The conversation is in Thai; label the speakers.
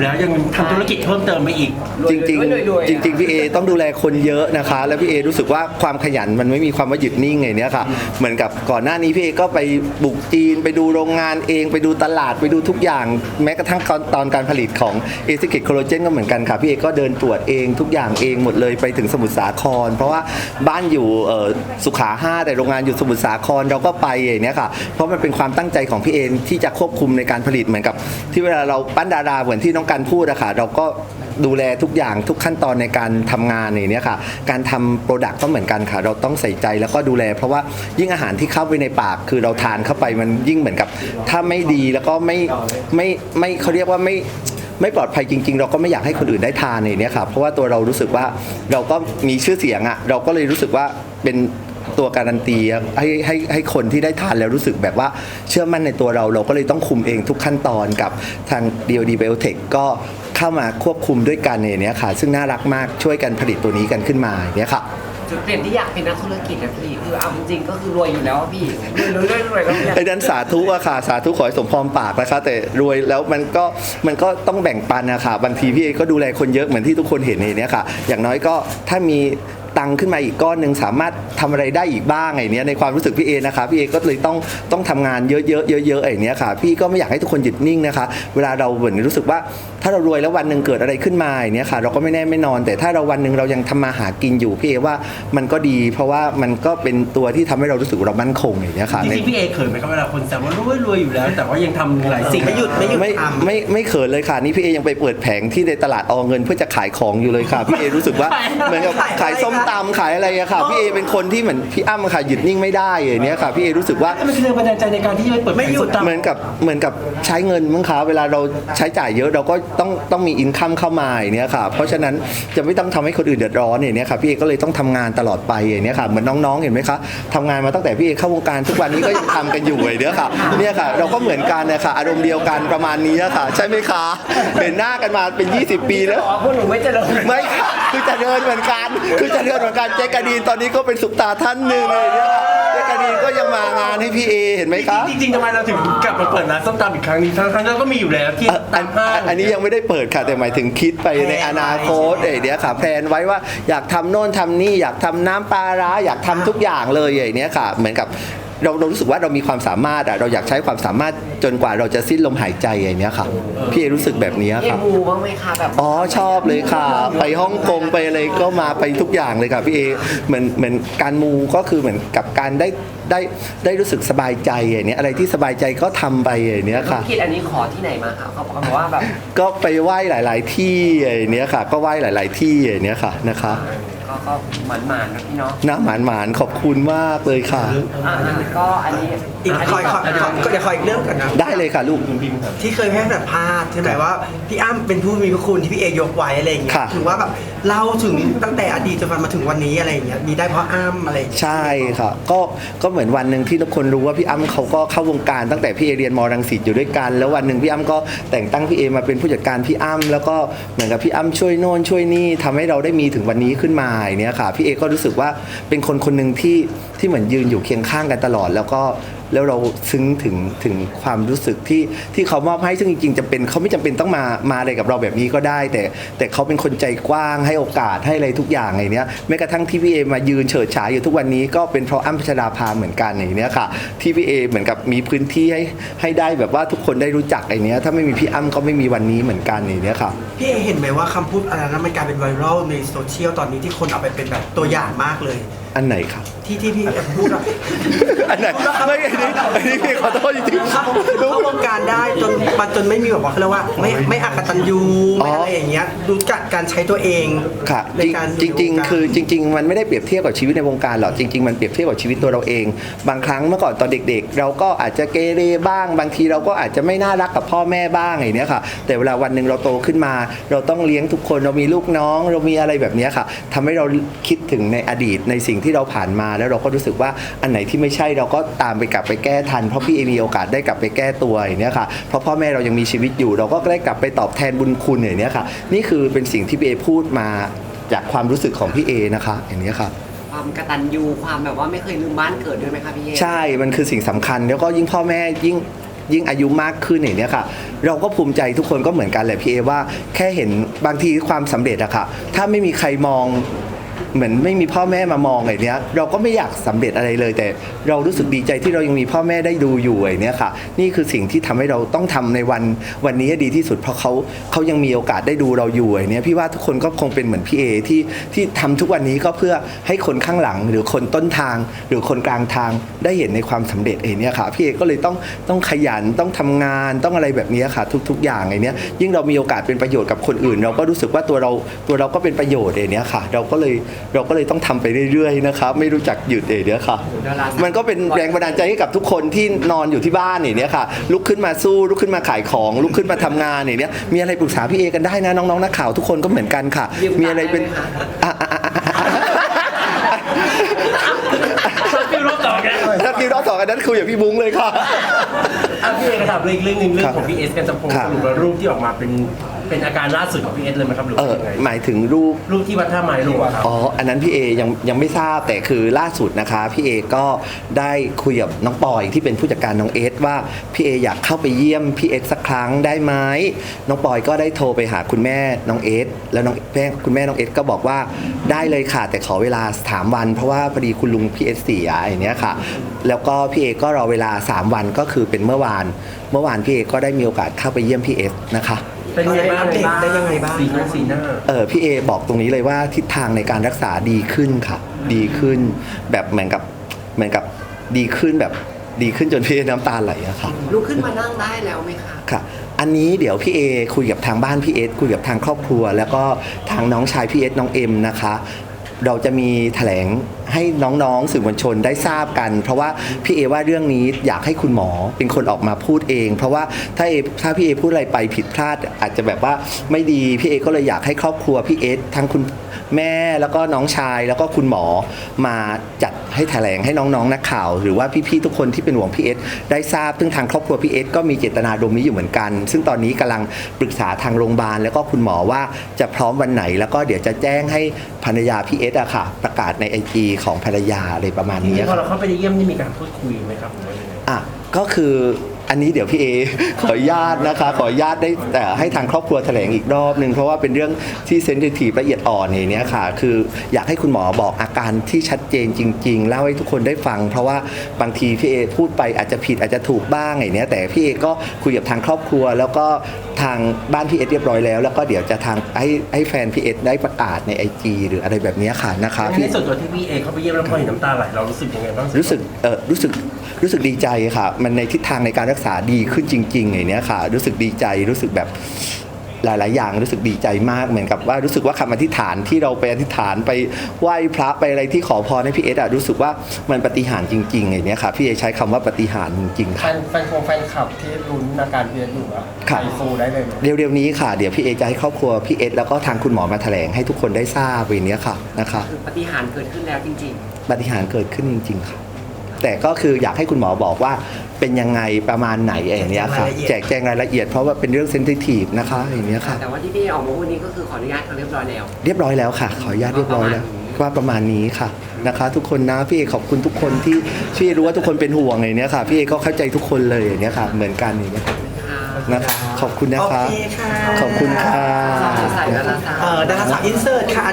Speaker 1: อยู่แล้วยังทำธุรกิจเพิ่มเติมไปอีก
Speaker 2: จริง
Speaker 3: รวยๆรวยๆ
Speaker 2: ๆจริงๆพี่เอต้องดูแลคนเยอะนะคะ แล้วพี่เอรู้สึกว่าความขยันมันไม่มีความว่าหยุดนิ่งไงเนี้ยค่ะ เหมือนกับก่อนหน้านี้พี่เอก็ไปบุกจีนไปดูโรงงานเองไปดูตลาดไปดูทุกอย่าง แม้กระทั่งตอนตอนการผลิตของเอซิเกตโคโลเจนก็เหมือนกันค่ะ พี่เอก็เดินตรวจเองทุกอย่างเองหมดเลยไปถึงสมุทรสาคร เพราะว่าบ้านอยู่เอ่อสุขาห้าแต่โรงงานอยู่สมุทรสาครเราก็ไปอย่างเนี้ยค่ะ เพราะมันเป็นความตั้งใจของพี่เอที่จะควบคุมในการผลิตเหมือนกับ ที่เวลาเราปั้นดาราเหมือนที่น้องกันพูดอะค่ะเราก็ดูแลทุกอย่างทุกขั้นตอนในการทำงานอย่างนี้ค่ะ การทำโปรดักต์ก็เหมือนกันค่ะ เราต้องใส่ใจแล้วก็ดูแล เพราะว่ายิ่งอาหารที่เข้าไปในปาก คือเราทานเข้าไปมันยิ่งเหมือนกับ ถ้าไม่ดีแล้วก็ไม่ไม่ไม่เขาเรียกว่าไม่ไม่ปลอดภัยจริง ๆ เราก็ไม่อยากให้คนอื่นได้ทานในนี้ค่ะเพราะว่าตัวเรารู้สึกว่าเราก็มีชื่อเสียงอะเราก็เลยรู้สึกว่าเป็น ตัวการันตีให้ให้ให้คนที่ได้ทานแล้วรู้สึกแบบว่าเชื่อมั่นในตัวเราเราก็เลยต้องคุมเองทุกขั้นตอนกับทาง DoD Biotech ก็เข้ามาควบคุมด้วยกันในนี้ยค่ะ ซึ่งน่ารักมากช่วยกันผลิตตัวนี้กันขึ้นมาอย่างเนี้ยค่ะ
Speaker 3: จุดเปลี่ยนที่อยากเป็นนักธุรกิจนะพี่คือเอาจริงๆก็คือรวยอยู่แล้วอะพี่รวยรวยรวยรวยแล้วเนี่ย
Speaker 2: ไอ้ดันสาธุอะค่ะ สาธุขอให้สมพรปากนะคะ แต่รวยแล้วมันก็มันก็ต้องแบ่งปันนะคะบางทีพี่เอก็ดูแลคนเยอะเหมือนที่ทุกคนเห็นในเนี้ยค่ะ อย่างน้อยก็ถ้ามี ตังค์ขึ้นมาอีกก้อนหนึ่งสามารถทำอะไรได้อีกบ้างไอ้เนี้ยในความรู้สึกพี่เอนะคะพี่เอก็เลยต้องต้องทำงานเยอะๆเยอะๆไอ้เนี้ยค่ะ พี่ก็ไม่อยากให้ทุกคนหยุดนิ่งนะคะ เวลาเราเหมือนรู้สึกว่าถ้าเรารวยแล้ววันหนึ่งเกิดอะไรขึ้นมาไอ้เนี้ยค่ะ เราก็ไม่แน่ไม่นอน แต่ถ้าเราวันหนึ่งเรายังทำมาหากินอยู่พี่เอว่ามันก็ดี เพราะว่ามันก็เป็นตัวที่ทำให้เรารู้สึกว่าเรามั่นคงอย่างเนี้ยค่ะ
Speaker 1: จ
Speaker 2: ใน
Speaker 1: ริงๆพี่เอเขินไหมครับเวลาคนแซวว่ารวยรวยอยู่แล้ว แต่ว่ายังทำหลายสิ่ง
Speaker 4: ไม่หยุดไม่หยุด
Speaker 2: ไม่
Speaker 4: ทำ
Speaker 2: ไม่ไม่เขินเลยค่ะนี่พี่เอยังไปเปิดแผงที่ในตลาดอเงินเพื่อจะขายของอยู่เลยค่ะพี่เอรู้สึกว่าเหมือนกับขายส้มตำขายอะไรอะค่ะ พี่เอเป็นคนที่เหมือนพี่อ้ำค่ะหยุดนิ่งไม่ได้อย่างเนี้ยค่ะ พี่เอรู้สึกว่า
Speaker 1: มันคือแรงบันดาลใจในการที่จะไปเปิด
Speaker 4: ไม่หยุด
Speaker 1: แผงส้ตำ
Speaker 2: เหมือนกับเหมือนกับใช้เงินมั้งคะเวลาเราใช้จ่ายเยอะเราก็ต้องต้องมีอินคัมเข้ามาอย่างเนี้ยค่ะ เพราะฉะนั้นจะไม่ต้องทำให้คนอื่นเดือดร้อนอย่างเนี้ยค่ะพี่เอก็เลยต้องทำงานตลอดไปอย่างเนี้ยค่ะเหมือนน้องๆเห็นไหมคะทำงานมาตั้งแต่พี่เอเข้าวงการทุกวันนี้ก็ยังทำกันอยู่อย่างเนี้ยค่ะเนี่ยค่ะ เราก็เหมือนกันนะคะอารมณ์เดียวกันประมาณนี้ค่ะ ใช่ไหมคะเห็นหน้ากันมาเป็น 20 ปีแล้ว
Speaker 3: อ๋อพวกหนูไม่เจริญ
Speaker 2: ไม่ค่ะคือเจะเดินเหมือนกันคือเจะเดินเหมือนกันเจ๊กาดีนตอนนี้ก็เป็นสุปตาท่านหนึ่งเลยเนี่ยค่ะเจ๊กาดีนก็ยังมางานให้พี่เอเห็นไหมคะ
Speaker 1: จริงๆทำไมเราถึงกลับมาเปิดร้านส้มตำอีกครั้งนี้ทั้งๆที่เราก็มีอยู่แล้วที่
Speaker 2: อะอั
Speaker 1: ตานมห้าง
Speaker 2: อันนี้ยังไม่ได้เปิดค่ะแต่หมายถึงคิดไปในอนาคตเอ้ยเดี๋ยวค่ะแพลนไว้ว่าอยากทำโน่นทำนี่อยากทำน้ำปลาร้าอยากทำทุกอย่างเลยอย่างเนี้ยค่ะ เหมือนกับ เราเรารู้สึกว่าเรามีความสามารถอะเราอยากใช้ความสามารถจนกว่าเราจะสิ้นลมหายใจอย่างเนี้ยค่ะ พี่เอรู้สึกแบบเนี้ย
Speaker 3: เอ็
Speaker 2: ค่ะ
Speaker 3: มูบ้างไหมคะแบบ
Speaker 2: อ๋อชอบเลยค่ะ ไปฮ่องกงไปอะไรก็มาไปทุกอย่างเลยค่ะพี่เอเหมือนเหมือนการมูก็คือเหมือนกับการได้ได้ได้รู้สึกสบายใจอย่างเนี้ยอะไรที่สบายใจก็ทำไปอย่างเนี้ยค่ะ
Speaker 3: คิดอันนี้ขอที่ไหนมาคะเขาบอกว่าแบบ
Speaker 2: ก็ไปไหว้หลาย ๆ ที่อย่างเนี้ยค่ะ ก็ไหว้หลาย ๆ ที่อย่างเนี้ยค่ะนะคะ
Speaker 3: ก็ก็หมันหมันๆนะพี่เนาะ
Speaker 2: น้าหมานหมานขอบคุณมากเลยค่ะ
Speaker 3: อ่าก็อันนี้
Speaker 4: อีกคอยคอยคอยเดี๋ยวคอยอีกเรื่องก่อนนะ
Speaker 2: ได้เลยค่ะลูก
Speaker 4: ที่เคยให้สัมภาษณ์ใช่ไหมว่าพี่อ้ำเป็นผู้มีพระคุณที่พี่เอยกไว้อะไรอย่างเงี้ย
Speaker 2: ค่ะ
Speaker 4: ถือว่าแบบเล่าถึงตั้งแต่อดีตจนมาถึงวันนี้อะไรอย่างเงี้ยมีได้เพราะอ้ำอะไรอย่างเงี้ย
Speaker 2: ใช่ค่ะก็ก็เหมือนวันหนึ่งที่ทุกคนรู้ว่าพี่อ้ำเขาก็เข้าวงการตั้งแต่พี่เอเรียนมรังสิตอยู่ด้วยกัน แล้ววันหนึ่งพี่อ้ำก็แต่งตั้งพี่เอมาเป็นผู้จัดการพี่อ้ำแล้วก็เหมือนกับพี่อ้ำช่วยโน่นช่วยนี่ทำให้เราได้มีถึงวันนี้ขึ้นมาายเนี่ยค่ะพี่เอก็รู้สึกว่าเป็นคนคนหนึ่งที่ที่เหมือนยืนอยู่เคียงข้างกันตลอด แล้วก็ แล้วเราซึ้งถึงถึงความรู้สึกที่ที่เขามอบให้ซึ่งจริงๆจะเป็นเขาไม่จำเป็นต้องมามาอะไรกับเราแบบนี้ก็ได้ แต่แต่เขาเป็นคนใจกว้างให้โอกาสให้อะไรทุกอย่างไงเนี้ยแม้กระทั่งที่พี่เอมายืนเฉิดฉายอยู่ทุกวันนี้ก็เป็นเพราะอ้ำพัชราภาเหมือนกันอย่างเนี้ยค่ะที่พี่เอเหมือนกับมีพื้นที่ให้ให้ได้แบบว่าทุกคนได้รู้จักไอเนี้ยถ้าไม่มีพี่อ้ำก็ไม่มีวันนี้เหมือนกันอย่างเนี้ยค่ะ
Speaker 4: พี่เอเห็นไหมว่าคำพูดอะไรนั้นมันกลายเป็นไวรัลในโซเชียลตอนนี้ที่คนเอาไปเป็นแบบตัวอย่างมากเลย
Speaker 2: อันไหนครับ
Speaker 4: ที่ที่พี่พูดอะ
Speaker 2: อันไหนไม่อันนี้อันนี้พี่ขอโทษจริง
Speaker 4: เข้า
Speaker 2: ๆ
Speaker 4: เข้าวงการได้จนมันจนไม่มีแบบว่าเขาเรียกว่าไม่ไม่อักตันยูไม่อะไรอย่างเงี้ยรู้จักการใช้ตัวเอง
Speaker 2: ค่ะ
Speaker 4: ในการ
Speaker 2: จริงจริง ๆ คือจริง ๆ มันไม่ได้เปรียบเทียบกับชีวิตในวงการหรอกจริง ๆ มันเปรียบเทียบกับชีวิตตัวเราเอง บางครั้งเมื่อก่อนตอนเด็ก ๆ เราก็อาจจะเกเรบ้าง บางทีเราก็อาจจะไม่น่ารักกับพ่อแม่บ้างอย่างเนี้ยค่ะ แต่เวลาวันหนึ่งเราโตขึ้นมา เราต้องเลี้ยงทุกคนเรามีลูกน้อง เรามีอะไรแบบเนี้ยค่ะทำให้เราคิดถึงในอดีตในสิ่งที่เราผ่านมาแล้วเราก็รู้สึกว่าอันไหนที่ไม่ใช่เราก็ตามไปกลับไปแก้ทัน เพราะพี่เอมีโอกาสได้กลับไปแก้ตัวอย่างเนี้ยค่ะเพราะพ่อแม่เรายังมีชีวิตอยู่ เราก็ได้กลับไปตอบแทนบุญคุณอย่างเนี้ยค่ะ นี่คือเป็นสิ่งที่พี่เอพูดมาจากความรู้สึกของพี่เอนะคะอย่างเนี้ยค่ะ
Speaker 3: ความกตัญญูความแบบว่าไม่เคยลืมบ้านเกิดด้วยไหมคะพี่เอ
Speaker 2: ใช่ มันคือสิ่งสำคัญ แล้วก็ยิ่งพ่อแม่ยิ่งยิ่งอายุมากขึ้นอย่างเนี้ยค่ะ เราก็ภูมิใจทุกคนก็เหมือนกันแหละพี่เอว่า แค่เห็นบางทีความสำเร็จอะค่ะ ถ้าไม่มีใครมอง เหมือนไม่มีพ่อแม่มามองอะไอ้เนี้ย เราก็ไม่อยากสำเร็จอะไรเลย แต่เรารู้สึกดีใจที่เรายังมีพ่อแม่ได้ดูอยู่ไอ้เนี้ยค่ะ นี่คือสิ่งที่ทำให้เราต้องทำในวันวันนี้ให้ดีที่สุด เพราะเขาเขายังมีโอกาสได้ดูเราอยู่ไอ้เนี้ยพี่ว่าทุกคนก็คงเป็นเหมือนพี่เอที่ที่ทำทุกวันนี้ก็เพื่อให้คนข้างหลังหรือคนต้นทาง หรือคนกลางทางได้เห็นในความสำเร็จไอ้เนี้ยค่ะพี่เอก็เลยต้องต้องขยันต้องทำงานต้องอะไรแบบนี้ค่ะ ทุก ๆ อย่างไอ้เนี้ยยิ่งเรามีโอกาสเป็นประโยชน์กับคนอื่น เราก็รู้สึกว่าตัวเราตัวเราก็เป็นประโยชน์ไอ้เนี้ยค่ะ เราก็เลยเราก็เลยต้องทำไปเรื่อยๆนะครับไม่รู้จักหยุดไอ้เนี้ยค่ะ
Speaker 3: ดาราสาว
Speaker 2: มันก็เป็นแรงบันดาลใจให้กับทุกคนที่นอนอยู่ที่บ้านอย่างเนี้ยค่ะ ลุกขึ้นมาสู้ลุกขึ้นมาขายของ ลุกขึ้นมาทำงานอย่างเนี้ยมีอะไรปรึกษาพี่เอกันได้นะน้องๆนักข่าวทุกคนก็เหมือนกันค่ะ
Speaker 3: ยืม
Speaker 2: มีอะไรเป็น
Speaker 3: ตังค์ได้ไหมคะ
Speaker 2: อะอะอะอะอะ
Speaker 1: สักฟิวรอบต่อกัน
Speaker 2: ถ้าพี่รอบสองอันนั้นคุยกับพี่บุ้งเลยค่ะ
Speaker 1: อะพี่เอกถามเรื่องอีกเรื่องหนึงเรื่อ
Speaker 2: ครั
Speaker 1: ง
Speaker 2: บ
Speaker 1: ของพี่เอสกันจะพง
Speaker 2: ครับ
Speaker 1: สรุปว่ารูปที่ออกมาเป็น เป็นอาการล่าสุดของพี่เอสเลยไหมครับหรือ
Speaker 2: เอ
Speaker 1: ว่า
Speaker 2: อ
Speaker 1: ยังไง
Speaker 2: หมายถึงรูป
Speaker 1: รูปที่วัดท่าไม้รูปอะครับ
Speaker 2: อ๋อ อันนั้นพี่เอยังยังไม่ทราบแต่คือล่าสุดนะคะพี่เอก็ได้คุยกับน้องปอยที่เป็นผู้จัดการน้องเอสว่าพี่เออยากเข้าไปเยี่ยมพี่เอสสักครั้งได้ไหมน้องปอยก็ได้โทรไปหาคุณแม่น้องเอสแล้วน้องแม่คุณแม่น้องเอสก็บอกว่าได้เลยค่ะ แต่ขอเวลาสามวัน เพราะว่าพอดีคุณลุงพี่เอสเสียอย่างเนี้ยค่ะ แล้วก็พี่เอก็รอเวลา 3 วันก็คือเป็นเมื่อวาน เมื่อวานพี่เอก็ได้มีโอกาสเข้าไปเยี่ยมพี่เอสนะคะ
Speaker 1: เป็นยังไงบ้าง
Speaker 4: อัปเดตได้ยังไงบ้าง
Speaker 1: สีหน้าสีหน้า
Speaker 2: เออพี่เอบอกตรงนี้เลยว่าทิศทางในการรักษาดีขึ้นค่ะ ดีขึ้นแบบเหมือนกับเหมือนกับดีขึ้นแบบดีขึ้นจนพี่เอน้ำตาไหลอะค่ะ
Speaker 3: ลุกขึ้นมานั่งได้แล้วไหมคะ
Speaker 2: ค่ะ อันนี้เดี๋ยวพี่เอคุยกับทางบ้านพี่เอสคุยกับทางครอบครัว แล้วก็ทางน้องชายพี่เอสน้องเอ็มนะคะ เราจะมีแถลง ให้น้องๆสื่อมวลชนได้ทราบกัน เพราะว่าพี่เอว่าเรื่องนี้อยากให้คุณหมอเป็นคนออกมาพูดเอง เพราะว่าถ้าเอถ้าพี่เอพูดอะไรไปผิดพลาด อาจจะแบบว่าไม่ดีพี่เอก็เลยอยากให้ครอบครัวพี่เอสทั้งคุณแม่แล้วก็น้องชายแล้วก็คุณหมอมาจัดให้แถลงให้น้องๆนักข่าว หรือว่าพี่ๆทุกคนที่เป็นห่วงพี่เอสได้ทราบซึ่งทางครอบครัวพี่เอสก็มีเจตนาดมนี้อยู่เหมือนกัน ซึ่งตอนนี้กำลังปรึกษาทางโรงพยาบาลแล้วก็คุณหมอว่าจะพร้อมวันไหน แล้วก็เดี๋ยวจะแจ้งให้ภรรยาพี่เอสอะค่ะ ประกาศในไอจีของภรรยาอะไรประมาณ
Speaker 1: ที
Speaker 2: นี้
Speaker 1: นี้พอ
Speaker 2: ค่ะ
Speaker 1: เราเข้าไปเยี่ยมนี่มีการพูดคุยไหมครับหรือว่ายังไง
Speaker 2: อะก็คือ อันนี้เดี๋ยวพี่เอขออนุญาตนะคะ ขออนุญาตได้แต่ให้ทางครอบครัวแถลงอีกรอบหนึ่งเพราะว่าเป็นเรื่องที่เซนซิทีฟละเอียดอ่อนอย่างเนี้ยค่ะ คืออยากให้คุณหมอบอกอาการที่ชัดเจนจริง ๆ เล่าให้ทุกคนได้ฟัง เพราะว่าบางทีพี่เอพูดไปอาจจะผิดอาจจะถูกบ้างอย่างเนี้ยแต่พี่เอก็คุยกับทางครอบครัว แล้วก็ทางบ้านพี่เอเรียบร้อยแล้ว แล้วก็เดี๋ยวจะทางให้ให้แฟนพี่เอได้ประกาศในไอจีหรืออะไรแบบเนี้ยค่ะนะคะ
Speaker 1: ใน
Speaker 2: พี่
Speaker 1: ส่วนตัวที่พี่เอเข้าไปเยี่ยมแล้วพอเห็นน้ำตาไหลเรารู้สึกยังไงบ้าง
Speaker 2: รู้สึกเออรู้สึก รู้สึกดีใจค่ะ มันในทิศทางในการรักษาดีขึ้นจริงๆอย่างเนี้ยค่ะ รู้สึกดีใจรู้สึกแบบหลาย ๆ อย่างรู้สึกดีใจมากเหมือนกับว่ารู้สึกว่าคำอธิษฐานที่เราไปอธิษฐานไปไหว้พระไปอะไรที่ขอพรให้พี่เอสอะรู้สึกว่ามันปฏิหารย์จริง ๆ อย่างเนี้ยค่ะพี่เอใช้คำว่าปฏิหารย์จริงๆ
Speaker 5: แฟ
Speaker 2: ค่ะ
Speaker 5: นแฟนคงแฟนคลับที่ลุ้นอาการเพียอยู่อะ
Speaker 2: ครับ
Speaker 5: ไปฟูได้เลยไหม
Speaker 2: เร็ว ๆ นี้ค่ะ เดี๋ยวพี่เอจะให้ครอบครัวพี่เอสแล้วก็ทางคุณหมอมาแถลงให้ทุกคนได้ทราบอย่างเนี้ยค่ะนะคะ
Speaker 3: คือปฏิหารย์เกิดขึ้นแล้วจริง
Speaker 2: ปฏิหารย์เกิดขึ้นจริง ๆ ค่ะ แต่ก็คืออยากให้คุณหมอบอกว่าเป็นยังไงประมาณไหนอย่างเนี้ยค่ะแจกแจงรายละเอียดเพราะว่าเป็นเรื่องเซนซิทีฟนะคะอย่างเนี้ยค่ะ
Speaker 3: ๆแต่ว่าที่พี่ออกมาพูดนี้ก็คือขออนุญาตเขาเรียบร้อยแล้ว
Speaker 2: เรียบร้อยแล้วค่ะ ขออนุญาตเรียบร้อยแล้วว่าประมาณนี้ค่ะนะคะ ทุกคนนะพี่เอขอบคุณทุกคนที่พี่เอรู้ว่าทุกคนเป็นห่วงอย่างเนี้ยค่ะ พี่เอก็เข้าใจทุกคนเลยอย่างเนี้ยค่ะ เหมือนกันอย่างเนี้ยค่ะ
Speaker 3: ค่ะ
Speaker 2: นะคะขอบคุณนะ
Speaker 4: โอ
Speaker 2: คะ
Speaker 4: เคค่ะ
Speaker 2: ขอบคุณค่ะ
Speaker 3: ใส่ดาราสาว
Speaker 4: เออดาราสาวอินเสิร์ตค่ะ